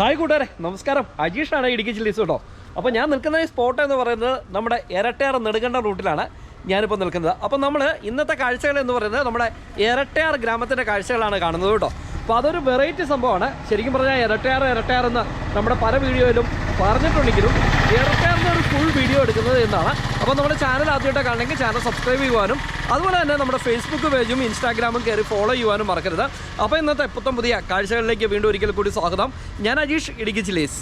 Hi കൂട്ടുകാരെ നമസ്കാരം. അജീഷാണ് ഇടുക്കി ജില്ലീസ് കേട്ടോ. അപ്പോൾ ഞാൻ നിൽക്കുന്ന ഈ സ്പോട്ട് എന്ന് പറയുന്നത് നമ്മുടെ ഇരട്ടയാർ നെടുങ്കണ്ട റൂട്ടിലാണ് ഞാനിപ്പോൾ നിൽക്കുന്നത്. അപ്പോൾ നമ്മൾ ഇന്നത്തെ കാഴ്ചകൾ എന്ന് പറയുന്നത് നമ്മുടെ ഇരട്ടയാർ ഗ്രാമത്തിന്റെ കാഴ്ചകളാണ് കാണുന്നത് കേട്ടോ. അപ്പോൾ അതൊരു വെറൈറ്റി സംഭവമാണ്. ശരിക്കും പറഞ്ഞാൽ ഇരട്ടയർ ഇരട്ടയർ എന്ന് നമ്മുടെ പല വീഡിയോയിലും പറഞ്ഞിട്ടുണ്ടെങ്കിലും ഇരട്ടയാറിന്റെ ഒരു ഫുൾ വീഡിയോ എടുക്കുന്നത് എന്നാണ്. അപ്പോൾ നമ്മുടെ ചാനൽ ആദ്യമായിട്ട് കാണണമെങ്കിൽ ചാനൽ സബ്സ്ക്രൈബ് ചെയ്യുവാനും അതുപോലെ തന്നെ നമ്മുടെ ഫേസ്ബുക്ക് പേജും ഇൻസ്റ്റാഗ്രാമും കയറി ഫോളോ ചെയ്യുവാനും മറക്കരുത്. അപ്പോൾ ഇന്നത്തെ പുത്തം പുതിയ കാഴ്ചകളിലേക്ക് വീണ്ടും ഒരിക്കൽ കൂടി സ്വാഗതം. ഞാൻ അജീഷ് ഇടുക്കി ജില്ലേസ്.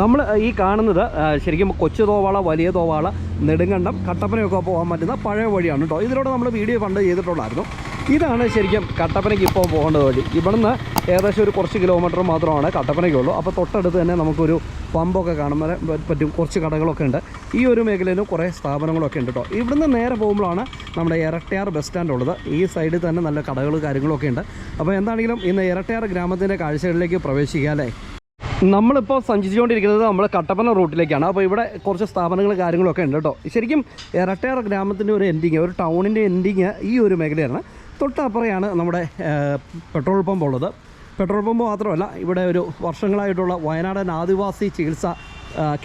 നമ്മൾ ഈ കാണുന്നത് ശരിക്കും കൊച്ചു തോവാള വലിയ തോവാള നെടുങ്കണ്ടം കട്ടപ്പനയൊക്കെ പോകാൻ പറ്റുന്ന പഴയ വഴിയാണ് കേട്ടോ. ഇതിലൂടെ നമ്മൾ വീഡിയോ പണ്ട് ചെയ്തിട്ടുള്ളായിരുന്നു ഇതാണ് ശരിക്കും കട്ടപ്പനയ്ക്ക് ഇപ്പോൾ പോകേണ്ട വഴി. ഇവിടുന്ന് ഏകദേശം ഒരു കുറച്ച് കിലോമീറ്റർ മാത്രമാണ് കട്ടപ്പനയ്ക്കുള്ളൂ. അപ്പോൾ തൊട്ടടുത്ത് തന്നെ നമുക്കൊരു പമ്പൊക്കെ കാണുമ്പോൾ പറ്റും. കുറച്ച് കടകളൊക്കെ ഉണ്ട്. ഈ ഒരു മേഖലയിലും കുറേ സ്ഥാപനങ്ങളൊക്കെ ഉണ്ട് കേട്ടോ. ഇവിടുന്ന് നേരെ പോകുമ്പോഴാണ് നമ്മുടെ ഇരട്ടയാർ ബസ് സ്റ്റാൻഡ് ഉള്ളത്. ഈ സൈഡിൽ തന്നെ നല്ല കടകൾ കാര്യങ്ങളൊക്കെ ഉണ്ട്. അപ്പോൾ എന്താണെങ്കിലും ഇന്ന് ഇരട്ടയാർ ഗ്രാമത്തിന്റെ കാഴ്ചകളിലേക്ക് പ്രവേശിക്കുക അല്ലേ? നമ്മളിപ്പോൾ സഞ്ചരിച്ചുകൊണ്ടിരിക്കുന്നത് നമ്മൾ കട്ടപ്പന റൂട്ടിലേക്കാണ്. അപ്പോൾ ഇവിടെ കുറച്ച് സ്ഥാപനങ്ങൾ കാര്യങ്ങളൊക്കെ ഉണ്ട് കേട്ടോ. ശരിക്കും ഇരട്ടയാർ ഗ്രാമത്തിന്റെ ഒരു എൻഡിങ് ഒരു ടൗണിന്റെ എൻഡിങ് ഈ ഒരു മേഖലയാണ്. തൊട്ടപ്പുറയാണ് നമ്മുടെ പെട്രോൾ പമ്പ് ഉള്ളത്. പെട്രോൾ പമ്പ് മാത്രമല്ല ഇവിടെ ഒരു വർഷങ്ങളായിട്ടുള്ള വയനാടൻ ആദിവാസി ചികിത്സാ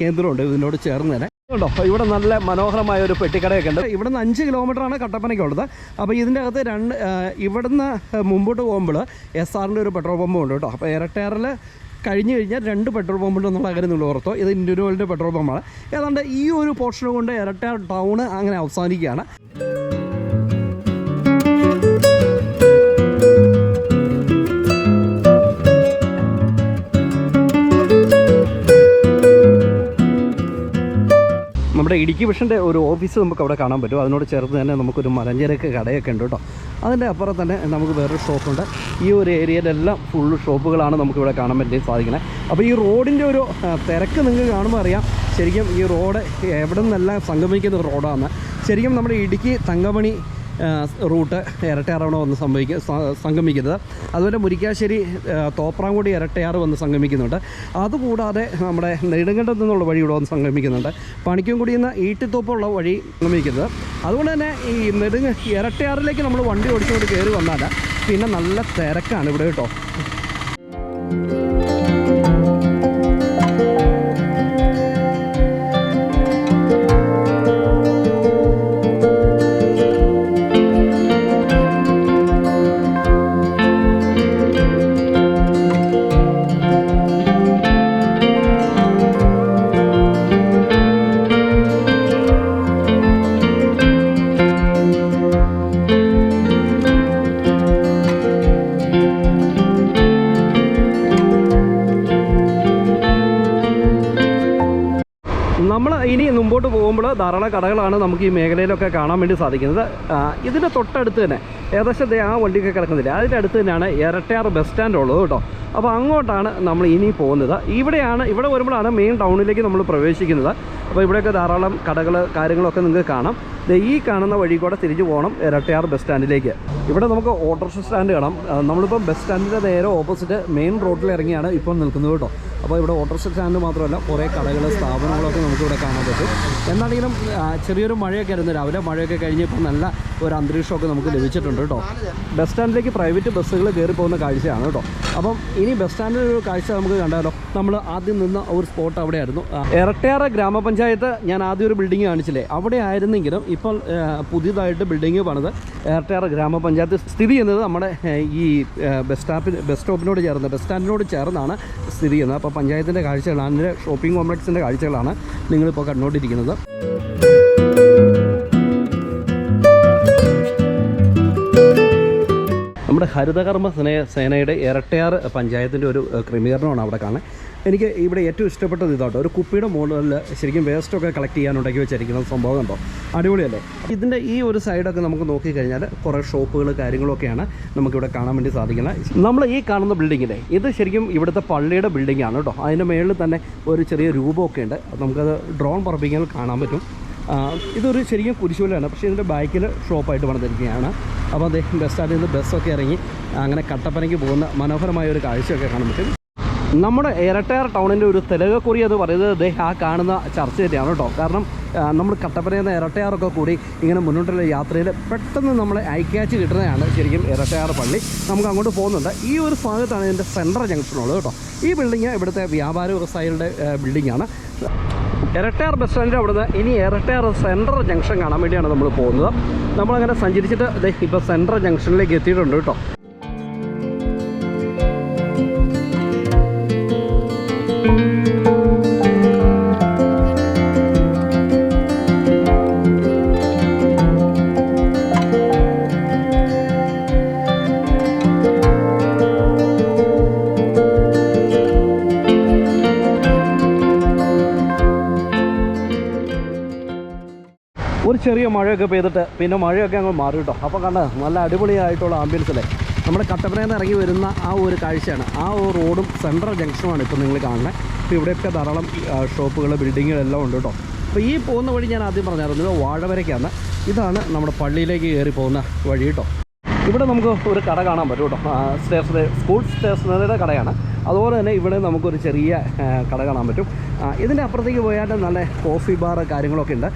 കേന്ദ്രമുണ്ട് ഇതിനോട് ചേർന്ന് തന്നെ ഉണ്ടോ? ഇവിടെ നല്ല മനോഹരമായ ഒരു പെട്ടിക്കടയൊക്കെ ഉണ്ട്. ഇവിടുന്ന് അഞ്ച് കിലോമീറ്ററാണ് കട്ടപ്പനയ്ക്കുള്ളത്. അപ്പോൾ ഇതിന്റെ അകത്ത് രണ്ട് ഇവിടുന്ന് മുമ്പോട്ട് പോകുമ്പോൾ എസ് ആറിന്റെ ഒരു പെട്രോൾ പമ്പ് ഉണ്ട് കേട്ടോ. അപ്പോൾ ഇരട്ടയാറിൽ കഴിഞ്ഞ് കഴിഞ്ഞാൽ രണ്ട് പെട്രോൾ പമ്പുണ്ട് എന്നുള്ള കാര്യം നിങ്ങൾ ഓർത്തോ. ഇത് ഓയിലിന്റെ പെട്രോൾ പമ്പാണ്. ഏതാണ്ട് ഈ ഒരു പോർഷൻ കൊണ്ട് ഇരട്ട ടൗൺ അങ്ങനെ അവസാനിക്കുകയാണ്. നമ്മുടെ ഇടുക്കി വിഷന്റെ ഒരു ഓഫീസ് നമുക്ക് അവിടെ കാണാൻ പറ്റും. അതിനോട് ചേർത്ത് തന്നെ നമുക്കൊരു മലഞ്ചരക്ക് കടയൊക്കെ ഉണ്ട് കേട്ടോ. അതിന്റെ അപ്പുറം തന്നെ നമുക്ക് വേറൊരു ഷോപ്പുണ്ട് ഈ ഒരു ഏരിയയിലെല്ലാം ഫുള്ള് ഷോപ്പുകളാണ് നമുക്കിവിടെ കാണാൻ പറ്റി സാധിക്കുന്നത്. അപ്പോൾ ഈ റോഡിന്റെ ഒരു തിരക്ക് നിങ്ങൾക്ക് കാണുമ്പോൾ അറിയാം. ശരിക്കും ഈ റോഡ് എവിടെ നിന്നെല്ലാം സംഗമിക്കുന്ന റോഡാണ് ശരിക്കും നമ്മുടെ ഇടുക്കി തങ്കമണി റൂട്ട് ഇരട്ടയാറാണ് വന്ന് സംഭവിക്കുക സംഗമിക്കുന്നത്. അതുപോലെ മുരിക്കാശ്ശേരി തോപ്രാംകുടി ഇരട്ടയാറ് വന്ന് സംഗമിക്കുന്നുണ്ട്. അതുകൂടാതെ നമ്മുടെ നെടുങ്കണ്ടത്തു നിന്നുള്ള വഴി ഇവിടെ വന്ന് സംഗമിക്കുന്നുണ്ട്. പണിക്കുംകുടിയിൽ നിന്ന് ഈട്ടിത്തോപ്പുള്ള വഴി സംഗമിക്കുന്നത്. അതുകൊണ്ട് തന്നെ ഈ നെടുങ്ങ ഇരട്ടയാറിലേക്ക് നമ്മൾ വണ്ടി ഓടിച്ചുകൊണ്ട് കയറി വന്നാൽ പിന്നെ നല്ല തിരക്കാണ് ഇവിടെ കേട്ടോ. ഇനി മുമ്പോട്ട് പോകുമ്പോൾ ധാരാളം കടകളാണ് നമുക്ക് ഈ മേഖലയിലൊക്കെ കാണാൻ വേണ്ടി സാധിക്കുന്നത്. ഇതിന്റെ തൊട്ടടുത്ത് തന്നെ ഏകദേശം ആ വണ്ടിയൊക്കെ കിടക്കുന്നില്ല? അതിന്റെ അടുത്ത് തന്നെയാണ് ഇരട്ടയാർ ബസ് സ്റ്റാൻഡ് ഉള്ളത് കേട്ടോ. അപ്പോൾ അങ്ങോട്ടാണ് നമ്മൾ ഇനി പോകുന്നത്. ഇവിടെയാണ് ഇവിടെ വരുമ്പോഴാണ് മെയിൻ ടൗണിലേക്ക് നമ്മൾ പ്രവേശിക്കുന്നത്. അപ്പോൾ ഇവിടെയൊക്കെ ധാരാളം കടകൾ കാര്യങ്ങളൊക്കെ നിങ്ങൾക്ക് കാണാം. ഈ കാണുന്ന വഴി കൂടെ തിരിച്ചു പോകണം ഇരട്ടയാർ ബസ് സ്റ്റാൻഡിലേക്ക്. ഇവിടെ നമുക്ക് ഓട്ടോറിക്ഷ സ്റ്റാൻഡ് കാണാം. നമ്മളിപ്പം ബസ് സ്റ്റാൻഡിന്റെ നേരെ ഓപ്പോസിറ്റ് മെയിൻ റോഡിൽ ഇറങ്ങിയാണ് ഇപ്പം നിൽക്കുന്നത് കേട്ടോ. അപ്പോൾ ഇവിടെ ഓട്ടോറിക്ഷ സ്റ്റാൻഡ് മാത്രമല്ല കുറേ കടകൾ സ്ഥാപനങ്ങളൊക്കെ നമുക്കിവിടെ കാണാൻ പറ്റും. എന്നാണെങ്കിലും ചെറിയൊരു മഴയൊക്കെ ആയിരുന്നു രാവിലെ. മഴയൊക്കെ കഴിഞ്ഞ് ഇപ്പം നല്ല ഒരു അന്തരീക്ഷമൊക്കെ നമുക്ക് ലഭിച്ചിട്ടുണ്ട് കേട്ടോ. ബസ് സ്റ്റാൻഡിലേക്ക് പ്രൈവറ്റ് ബസ്സുകൾ കയറി പോകുന്ന കാഴ്ചയാണ് കേട്ടോ. അപ്പം ഇനി ബസ് സ്റ്റാൻഡിൽ ഒരു കാഴ്ച നമുക്ക് കണ്ടാലോ. നമ്മൾ ആദ്യം നിന്ന ഒരു സ്പോട്ട് അവിടെയായിരുന്നു. ഇരട്ടയാറ ഗ്രാമപഞ്ചായത്ത് ഞാൻ ആദ്യം ഒരു ബിൽഡിംഗ് കാണിച്ചില്ലേ? അവിടെ ആയിരുന്നെങ്കിലും ഇപ്പോൾ പുതിയതായിട്ട് ബിൽഡിംഗ് പണിത് ഇരട്ടയാറ ഗ്രാമപഞ്ചായത്ത് സ്ഥിതി ചെയ്യുന്നത് നമ്മുടെ ഈ ബസ് സ്റ്റാപ്പിന് ബസ് സ്റ്റോപ്പിനോട് ചേർന്ന് ബസ് സ്റ്റാൻഡിനോട് ചേർന്നാണ് സ്ഥിതി ചെയ്യുന്നത്. പഞ്ചായത്തിന്റെ കാഴ്ചകളാണ് ഷോപ്പിംഗ് കോംപ്ലക്സിന്റെ കാഴ്ചകളാണ് നിങ്ങളിപ്പോൾ കണ്ടുകൊണ്ടിരിക്കുന്നത്. നമ്മുടെ ഹരിതകർമ്മ സേന സേനയുടെ ഇരട്ടയാർ പഞ്ചായത്തിന്റെ ഒരു ക്രമീകരണമാണ് അവിടെ കാണുന്നത്. എനിക്ക് ഇവിടെ ഏറ്റവും ഇഷ്ടപ്പെട്ടത് ഇതാട്ടോ. ഒരു കുപ്പിയുടെ മുകളിൽ ശരിക്കും വേസ്റ്റൊക്കെ കളക്ട് ചെയ്യാൻ ഉണ്ടാക്കി വെച്ചിരിക്കുന്ന സംഭവം കണ്ടോ? അടിപൊളിയല്ലേ? ഇതിന്റെ ഈ ഒരു സൈഡൊക്കെ നമുക്ക് നോക്കിക്കഴിഞ്ഞാൽ കുറേ ഷോപ്പുകൾ കാര്യങ്ങളൊക്കെയാണ് നമുക്കിവിടെ കാണാൻ വേണ്ടി സാധിക്കുന്നത്. നമ്മൾ ഈ കാണുന്ന ബിൽഡിങ്ങിലെ ഇത് ശരിക്കും ഇവിടുത്തെ പള്ളിയുടെ ബിൽഡിംഗ് ആണ് കേട്ടോ. അതിന്റെ മേളിൽ തന്നെ ഒരു ചെറിയ രൂപമൊക്കെ ഉണ്ട്. നമുക്കത് ഡ്രോൺ പറപ്പിക്കാൻ കാണാൻ പറ്റും. ഇതൊരു ശരിക്കും കുരിശുമലയാണ് പക്ഷേ ഇതിന്റെ ബാക്കിൽ ഷോപ്പായിട്ട് പണിതിരിക്കുകയാണ് അപ്പോൾ അദ്ദേഹം ബസ് സ്റ്റാൻഡിൽ നിന്ന് ബസ്സൊക്കെ ഇറങ്ങി അങ്ങനെ കട്ടപ്പനയ്ക്ക് പോകുന്ന മനോഹരമായ ഒരു കാഴ്ചയൊക്കെ കാണാൻ പറ്റും. നമ്മുടെ ഇരട്ടയാർ ടൗണിന്റെ ഒരു തെലുഗക്കുറി എന്ന് പറയുന്നത് ദേ ആ കാണുന്ന ചർച്ച തന്നെയാണ് കേട്ടോ. കാരണം നമ്മൾ കട്ടപ്പനയിൽ ഇരട്ടയാറൊക്കെ കൂടി ഇങ്ങനെ മുന്നോട്ടുള്ള യാത്രയിൽ പെട്ടെന്ന് നമ്മളെ ഐക്യാച്ച് കിട്ടുന്നതാണ് ശരിക്കും ഇരട്ടയാർ പള്ളി. നമുക്ക് അങ്ങോട്ട് പോകുന്നുണ്ട്. ഈ ഒരു ഭാഗത്താണ് ഇതിന്റെ സെൻട്രൽ ജംഗ്ഷനുള്ളത് കേട്ടോ. ഈ ബിൽഡിങ് ഇവിടുത്തെ വ്യാപാര വ്യവസായികളുടെ ബിൽഡിങ്ങാണ് ഇരട്ടയാർ ബസ് സ്റ്റാൻഡിന്റെ അവിടുന്ന് ഇനി ഇരട്ടയാർ സെൻട്രൽ ജംഗ്ഷൻ കാണാൻ വേണ്ടിയാണ് നമ്മൾ പോകുന്നത്. നമ്മളങ്ങനെ സഞ്ചരിച്ചിട്ട് ഇപ്പോൾ സെൻട്രൽ ജംഗ്ഷനിലേക്ക് എത്തിയിട്ടുണ്ട് കേട്ടോ. ചെറിയ മഴയൊക്കെ പെയ്തിട്ട് പിന്നെ മഴയൊക്കെ അങ്ങ് മാറി കേട്ടോ. അപ്പോൾ കണ്ട നല്ല അടിപൊളിയായിട്ടുള്ള ആംബിയൻസ് അല്ലേ? നമ്മുടെ കട്ടപ്പനയിൽ നിന്ന് ഇറങ്ങി വരുന്ന ആ ഒരു കാഴ്ചയാണ്. ആ ഒരു റോഡും സെൻട്രൽ ജംഗ്ഷനുമാണ് ഇപ്പോൾ നിങ്ങൾ കാണുന്നത് അപ്പോൾ ഇവിടെയൊക്കെ ധാരാളം ഷോപ്പുകൾ ബിൽഡിങ്ങുകളെല്ലാം ഉണ്ട് കേട്ടോ. അപ്പോൾ ഈ പോകുന്ന വഴി ഞാൻ ആദ്യം പറഞ്ഞായിരുന്നു വാഴവരയ്ക്കാണ്. ഇതാണ് നമ്മുടെ പള്ളിയിലേക്ക് കയറി പോകുന്ന വഴി കേട്ടോ. ഇവിടെ നമുക്ക് ഒരു കട കാണാൻ പറ്റും കേട്ടോ. സ്റ്റേഷനറി സ്കൂൾ സ്റ്റേഷനറിയുടെ കടയാണ്. അതുപോലെ തന്നെ ഇവിടെ നമുക്കൊരു ചെറിയ കട കാണാൻ പറ്റും. ഇതിന്റെ അപ്പുറത്തേക്ക് പോയാൽ നല്ല കോഫി ബാർ കാര്യങ്ങളൊക്കെ ഉണ്ട്.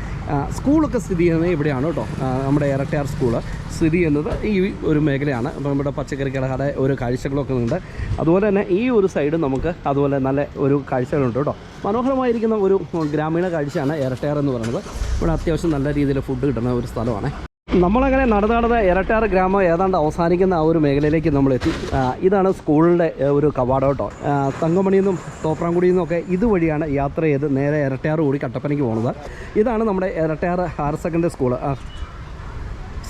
സ്കൂളൊക്കെ സ്ഥിതി ചെയ്യുന്നത് ഇവിടെയാണ് കേട്ടോ. നമ്മുടെ ഇരട്ടയാർ സ്കൂൾ സ്ഥിതി ചെയ്യുന്നത് ഈ ഒരു മേഖലയാണ്. അപ്പം ഇവിടെ പച്ചക്കറി കട ഒരു കാഴ്ചകളൊക്കെ ഉണ്ട്. അതുപോലെ തന്നെ ഈ ഒരു സൈഡ് നമുക്ക് അതുപോലെ നല്ല ഒരു കാഴ്ചകളുണ്ട് കേട്ടോ. മനോഹരമായിരിക്കുന്ന ഒരു ഗ്രാമീണ കാഴ്ചയാണ് ഇരട്ടയാർ എന്ന് പറയുന്നത്. ഇവിടെ അത്യാവശ്യം നല്ല രീതിയിൽ ഫുഡ് കിട്ടുന്ന ഒരു സ്ഥലമാണ്. നമ്മളങ്ങനെ നടന്ന് നടന്ന് ഇരട്ടാറ് ഗ്രാമം ഏതാണ്ട് അവസാനിക്കുന്ന ആ ഒരു മേഖലയിലേക്ക് നമ്മൾ എത്തി ഇതാണ് സ്കൂളിന്റെ ഒരു കവാടോട്ടോ. കേട്ടോ തങ്കമണിയിൽ നിന്നും തോപ്രാംകുടിയിൽ നിന്നൊക്കെ ഇതുവഴിയാണ് യാത്ര ചെയ്ത് നേരെ ഇരട്ടയാറ് കൂടി കട്ടപ്പനയ്ക്ക് പോകുന്നത്. ഇതാണ് നമ്മുടെ Irattayar higher secondary school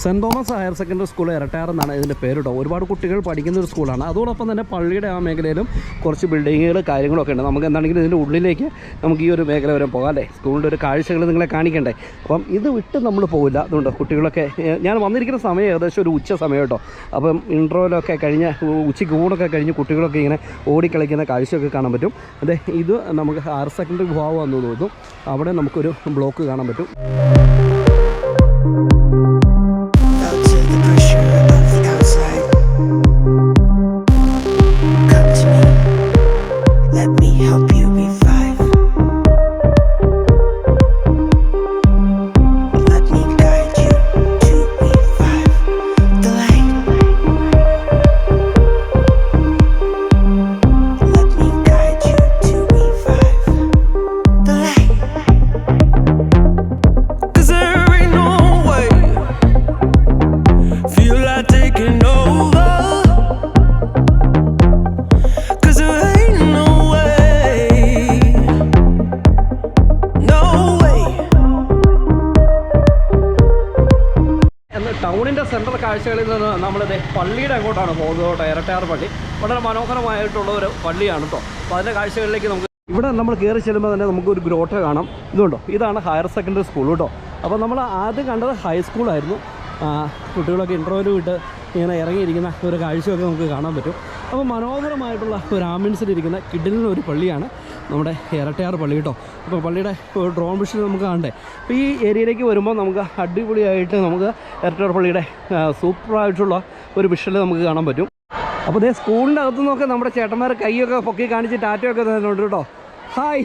Saint Thomas higher secondary school Irattayar എന്നാണ് ഇതിന്റെ പേര് കേട്ടോ ഒരുപാട് കുട്ടികൾ പഠിക്കുന്ന ഒരു സ്കൂളാണ്. അതോടൊപ്പം തന്നെ പള്ളിയുടെ ആ മേഖലയിലും കുറച്ച് ബിൽഡിങ്ങുകൾ കാര്യങ്ങളൊക്കെ ഉണ്ട്. നമുക്ക് എന്താണെങ്കിലും ഇതിന്റെ ഉള്ളിലേക്ക് നമുക്ക് ഈ ഒരു മേഖല വരെ പോകാം അല്ലേ? സ്കൂളിന്റെ ഒരു കാഴ്ചകൾ നിങ്ങളെ കാണിക്കണ്ടേ. അപ്പം ഇത് വിട്ട് നമ്മൾ പോകില്ല അതുകൊണ്ട് കുട്ടികളൊക്കെ ഞാൻ വന്നിരിക്കുന്ന സമയം ഏകദേശം ഒരു ഉച്ച സമയം കേട്ടോ. അപ്പം ഇൻട്രോയിലൊക്കെ കഴിഞ്ഞ് ഉച്ചയ്ക്ക് ഊണൊക്കെ കഴിഞ്ഞ് കുട്ടികളൊക്കെ ഇങ്ങനെ ഓടിക്കളിക്കുന്ന കാഴ്ചയൊക്കെ കാണാൻ പറ്റും. അതെ ഇത് നമുക്ക് ഹയർ സെക്കൻഡറി വിഭാഗമാണെന്ന് തോന്നുന്നു. അവിടെ നമുക്കൊരു ബ്ലോക്ക് കാണാൻ പറ്റും. സെൻട്രൽ കാഴ്ചകളിൽ നിന്ന് നമ്മളിത് പള്ളിയുടെ അങ്ങോട്ടാണ് പോകുന്നത് കേട്ടോ ഇരട്ടയാർ പള്ളി. വളരെ മനോഹരമായിട്ടുള്ള ഒരു പള്ളിയാണ് കേട്ടോ. അപ്പോൾ അതിന്റെ കാഴ്ചകളിലേക്ക് നമുക്ക് ഇവിടെ നമ്മൾ കയറി ചെല്ലുമ്പോൾ തന്നെ നമുക്ക് ഒരു ഗ്രോട്ട കാണാം. ഇതുണ്ടോ? ഇതാണ് ഹയർ സെക്കൻഡറി സ്കൂൾ കേട്ടോ. അപ്പോൾ നമ്മൾ ആദ്യം കണ്ടത് ഹൈസ്കൂളായിരുന്നു കുട്ടികളൊക്കെ ഇന്റർവ്യൂ ഇട്ട് ഇങ്ങനെ ഇറങ്ങിയിരിക്കുന്ന ഒരു കാഴ്ചയൊക്കെ നമുക്ക് കാണാൻ പറ്റും. അപ്പോൾ മനോഹരമായിട്ടുള്ള ഒരു ആംബുലൻസിലിരിക്കുന്ന കിഡിലിന് ഒരു പള്ളിയാണ്. നമ്മുടെ ഇരട്ടയാർ പള്ളി കേട്ടോ. അപ്പോൾ പള്ളിയുടെ ഡ്രോൺ വിഷൻ നമുക്ക് കാണണ്ടേ. അപ്പോൾ ഈ ഏരിയയിലേക്ക് വരുമ്പോൾ നമുക്ക് അടിപൊളിയായിട്ട് നമുക്ക് ഇരട്ടയാർ പള്ളിയുടെ സൂപ്പറായിട്ടുള്ള ഒരു വിഷൽ നമുക്ക് കാണാൻ പറ്റും. അപ്പോൾ ഇതേ സ്കൂളിന്റെ അകത്തു നിന്നൊക്കെ നമ്മുടെ ചേട്ടന്മാർ കൈയൊക്കെ പൊക്കി കാണിച്ച് ടാറ്റയൊക്കെ തന്നിട്ടുണ്ട് കേട്ടോ. ഹായ്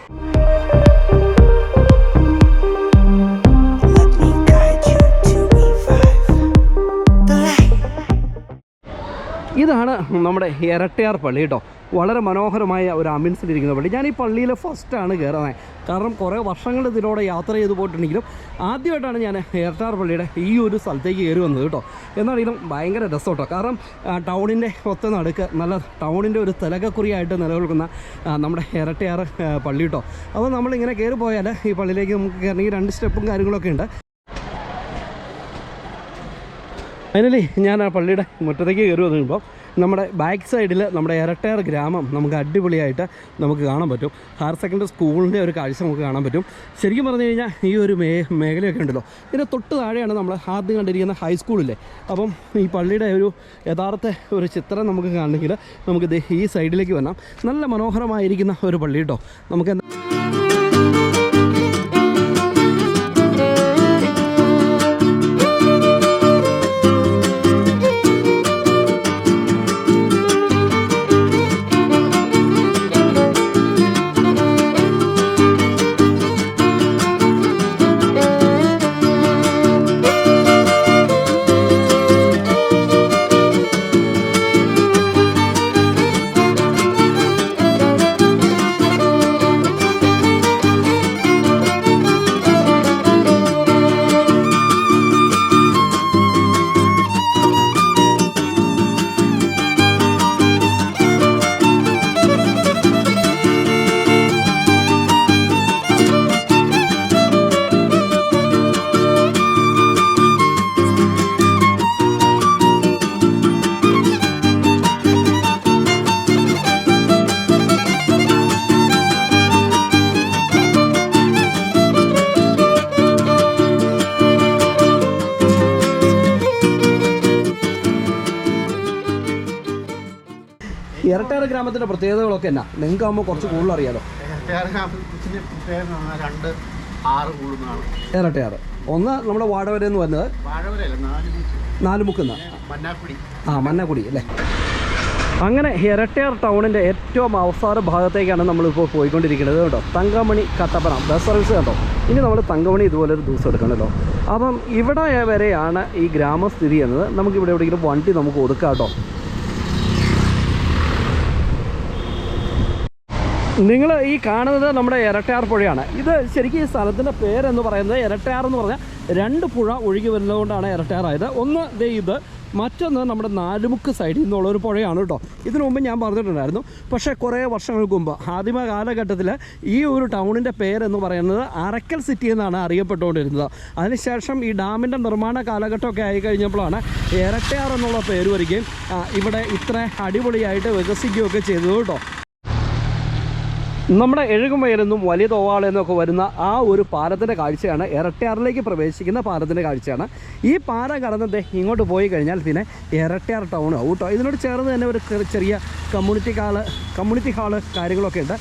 ഇതാണ് നമ്മുടെ ഇരട്ടയാർ പള്ളി കേട്ടോ. വളരെ മനോഹരമായ ഒരു അമ്പിൻസിലിരിക്കുന്ന പള്ളി. ഞാൻ ഈ പള്ളിയിൽ ഫസ്റ്റാണ് കയറുന്നത് കാരണം കുറേ വർഷങ്ങൾ ഇതിലൂടെ യാത്ര ചെയ്ത് പോയിട്ടുണ്ടെങ്കിലും ആദ്യമായിട്ടാണ് ഞാൻ ഇരട്ടാർ പള്ളിയുടെ ഈ ഒരു സ്ഥലത്തേക്ക് കയറി വന്നത് കേട്ടോ. എന്നാണെങ്കിലും ഭയങ്കര രസം കേട്ടോ കാരണം ടൗണിന്റെ ഒത്ത നടുക്ക് നല്ല ടൗണിന്റെ ഒരു തിലകക്കുറിയായിട്ട് നിലനിൽക്കുന്ന നമ്മുടെ ഇരട്ടയാർ പള്ളി കേട്ടോ. അപ്പോൾ നമ്മളിങ്ങനെ കയറി പോയാൽ ഈ പള്ളിയിലേക്ക് നമുക്ക് കയറണമെങ്കിൽ രണ്ട് സ്റ്റെപ്പും കാര്യങ്ങളൊക്കെ ഉണ്ട്. ഫൈനലി ഞാൻ ആ പള്ളിയുടെ മുറ്റത്തേക്ക് കയറി വന്നുമ്പോൾ നമ്മുടെ ബാക്ക് സൈഡിൽ നമ്മുടെ ഇരട്ടയർ ഗ്രാമം നമുക്ക് അടിപൊളിയായിട്ട് നമുക്ക് കാണാൻ പറ്റും. ഹയർ സെക്കൻഡറി സ്കൂളിന്റെ ഒരു കാഴ്ച നമുക്ക് കാണാൻ പറ്റും. ശരിക്കും പറഞ്ഞു കഴിഞ്ഞാൽ ഈ ഒരു മേ മേഖലയൊക്കെ ഉണ്ടല്ലോ. ഇതിന്റെ തൊട്ട് താഴെയാണ് നമ്മൾ ആദ്യം കണ്ടിരിക്കുന്ന ഹൈസ്കൂളില്ലേ അപ്പം ഈ പള്ളിയുടെ ഒരു യഥാർത്ഥ ഒരു ചിത്രം നമുക്ക് കാണണമെങ്കിൽ നമുക്ക് ഈ സൈഡിലേക്ക് വരണം നല്ല മനോഹരമായിരിക്കുന്ന ഒരു പള്ളി കേട്ടോ. നമുക്ക് എന്താ ഇരട്ടയാർ ഗ്രാമത്തിന്റെ പ്രത്യേകതകളൊക്കെ എന്നാ? നിങ്ങൾക്ക് ആകുമ്പോൾ കുറച്ച് കൂടുതൽ അറിയാലോ. പ്രത്യേകം രണ്ട് ആറ് കൂടുന്നതാണ്. ഇരട്ടയാർ ഒന്ന് നമ്മുടെ വാടവര എന്ന് പറയുന്നത് നാല് നാലുമുക്കുന്ന ആ മന്നാക്കുടി അല്ലേ? അങ്ങനെ ഇരട്ടയാർ ടൗണിന്റെ ഏറ്റവും അവസാന ഭാഗത്തേക്കാണ് നമ്മളിപ്പോൾ പോയിക്കൊണ്ടിരിക്കുന്നത് കേട്ടോ. തങ്കമണി കട്ടപ്പന. ബസ് സർവീസ് കേട്ടോ ഇനി നമ്മൾ തങ്കമണി ഇതുപോലെ ഒരു ദിവസം എടുക്കണമല്ലോ അപ്പം ഇവിടെ വരെയാണ് ഈ ഗ്രാമം സ്ഥിതി ചെയ്യുന്നത്. നമുക്ക് ഇവിടെ എവിടെയെങ്കിലും വണ്ടി നമുക്ക് ഒതുക്കാം കേട്ടോ. നിങ്ങൾ ഈ കാണുന്നത് നമ്മുടെ ഇരട്ടയാർ പുഴയാണ്. ഇത് ശരിക്കും ഈ സ്ഥലത്തിന്റെ പേരെന്ന് പറയുന്നത് ഇരട്ടയാർ എന്ന് പറഞ്ഞാൽ രണ്ട് പുഴ ഒഴുകി വരുന്നതുകൊണ്ടാണ് ഇരട്ടയാറായത്. ഒന്ന് ദേ ഇത് മറ്റൊന്ന് നമ്മുടെ നാലുമുക്ക് സൈഡിൽ നിന്നുള്ള ഒരു പുഴയാണ് കേട്ടോ. ഇതിനു മുമ്പ് ഞാൻ പറഞ്ഞിട്ടുണ്ടായിരുന്നു. പക്ഷേ കുറേ വർഷങ്ങൾക്ക് മുമ്പ് ആദിമ കാലഘട്ടത്തിൽ ഈ ഒരു ടൗണിന്റെ പേരെന്ന് പറയുന്നത് അറക്കൽ സിറ്റി എന്നാണ് അറിയപ്പെട്ടുകൊണ്ടിരുന്നത്. അതിനുശേഷം ഈ ഡാമിന്റെ നിർമ്മാണ കാലഘട്ടമൊക്കെ ആയി കഴിഞ്ഞപ്പോഴാണ് ഇരട്ടയാർ എന്നുള്ള പേര് വരികയും ഇവിടെ ഇത്ര അടിപൊളിയായിട്ട് വികസിക്കുകയൊക്കെ ചെയ്തത് കേട്ടോ. നമ്മുടെ എഴുകുമയിലെന്നും വലിയ തോവാളെന്നൊക്കെ വരുന്ന ആ ഒരു പാലത്തിന്റെ കാഴ്ചയാണ് ഇരട്ടയാറിലേക്ക് പ്രവേശിക്കുന്ന പാലത്തിന്റെ കാഴ്ചയാണ്. ഈ പാലം കടന്ന് ദേ ഇങ്ങോട്ട് പോയി കഴിഞ്ഞാൽ പിന്നെ ഇരട്ടയാർ ടൗൺ ഔട്ടോ ഇതിനോട് ചേർന്ന് തന്നെ ഒരു ചെറിയ കമ്മ്യൂണിറ്റി ഹാൾ കമ്മ്യൂണിറ്റി ഹാൾ കാര്യങ്ങളൊക്കെ ഉണ്ട്.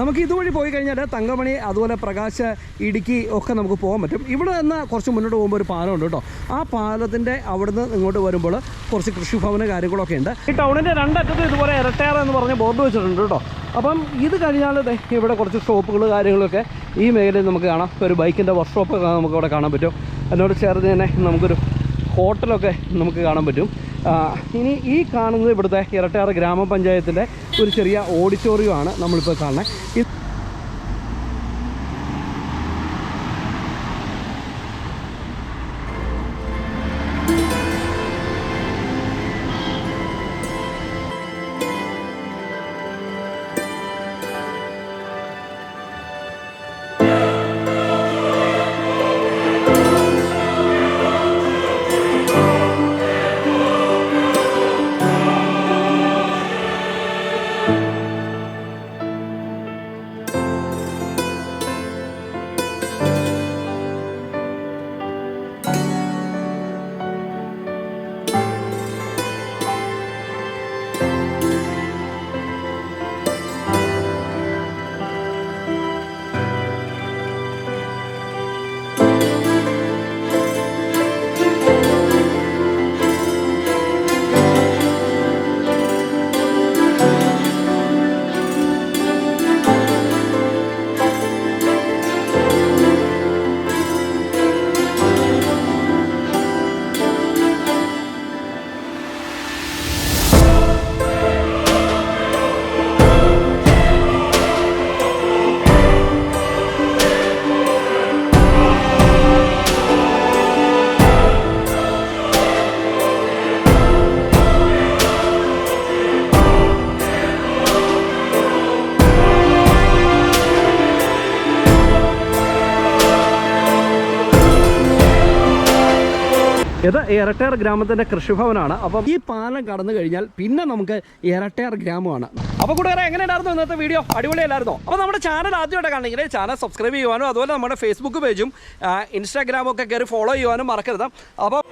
നമുക്ക് ഇതുവഴി പോയി കഴിഞ്ഞാൽ തങ്കമണി അതുപോലെ പ്രകാശ് ഇടുക്കി ഒക്കെ നമുക്ക് പോകാൻ പറ്റും. ഇവിടെ നിന്ന് കുറച്ച് മുന്നോട്ട് പോകുമ്പോൾ ഒരു പാലമുണ്ട് കേട്ടോ. ആ പാലത്തിന്റെ അവിടുന്ന് ഇങ്ങോട്ട് വരുമ്പോൾ കുറച്ച് കൃഷിഭവന കാര്യങ്ങളൊക്കെ ഉണ്ട്. ഈ ടൗണിന്റെ രണ്ടറ്റത്തും ഇതുപോലെ ഇരട്ടയാർ എന്ന് പറഞ്ഞ് ബോർഡ് വെച്ചിട്ടുണ്ട് കേട്ടോ. അപ്പം ഇത് കഴിഞ്ഞാൽ ഇവിടെ കുറച്ച് ഷോപ്പുകൾ കാര്യങ്ങളൊക്കെ ഈ മേഖലയിൽ നമുക്ക് കാണാം. ഒരു ബൈക്കിന്റെ വർക്ക്ഷോപ്പ് നമുക്ക് ഇവിടെ കാണാൻ പറ്റും. അതിനോട് ചേർന്ന് തന്നെ നമുക്കൊരു ഹോട്ടലൊക്കെ നമുക്ക് കാണാൻ പറ്റും. ഇനി ഈ കാണുന്നത് ഇവിടുത്തെ ഇരട്ടയാറ് ഗ്രാമപഞ്ചായത്തിന്റെ ഒരു ചെറിയ ഓഡിറ്റോറിയമാണ് നമ്മളിപ്പോൾ കാണുന്നത് ഇത് ഇരട്ടയാർ ഗ്രാമത്തിന്റെ കൃഷിഭവനാണ്. അപ്പം ഈ പാലം കടന്നു കഴിഞ്ഞാൽ പിന്നെ നമുക്ക് ഇരട്ടയാർ ഗ്രാമമാണ്. അപ്പോൾ കൂട്ടുകാരെ എങ്ങനെയായിരുന്നു ഇന്നത്തെ വീഡിയോ? അടിപൊളിയല്ലായിരുന്നോ? അപ്പോൾ നമ്മുടെ ചാനൽ ആദ്യമായിട്ട് കണ്ടെങ്കിൽ ചാനൽ സബ്സ്ക്രൈബ് ചെയ്യുവാനും അതുപോലെ നമ്മുടെ ഫേസ്ബുക്ക് പേജും ഇൻസ്റ്റാഗ്രാമും ഒക്കെ കയറി ഫോളോ ചെയ്യുവാനും മറക്കരുത്. അപ്പോൾ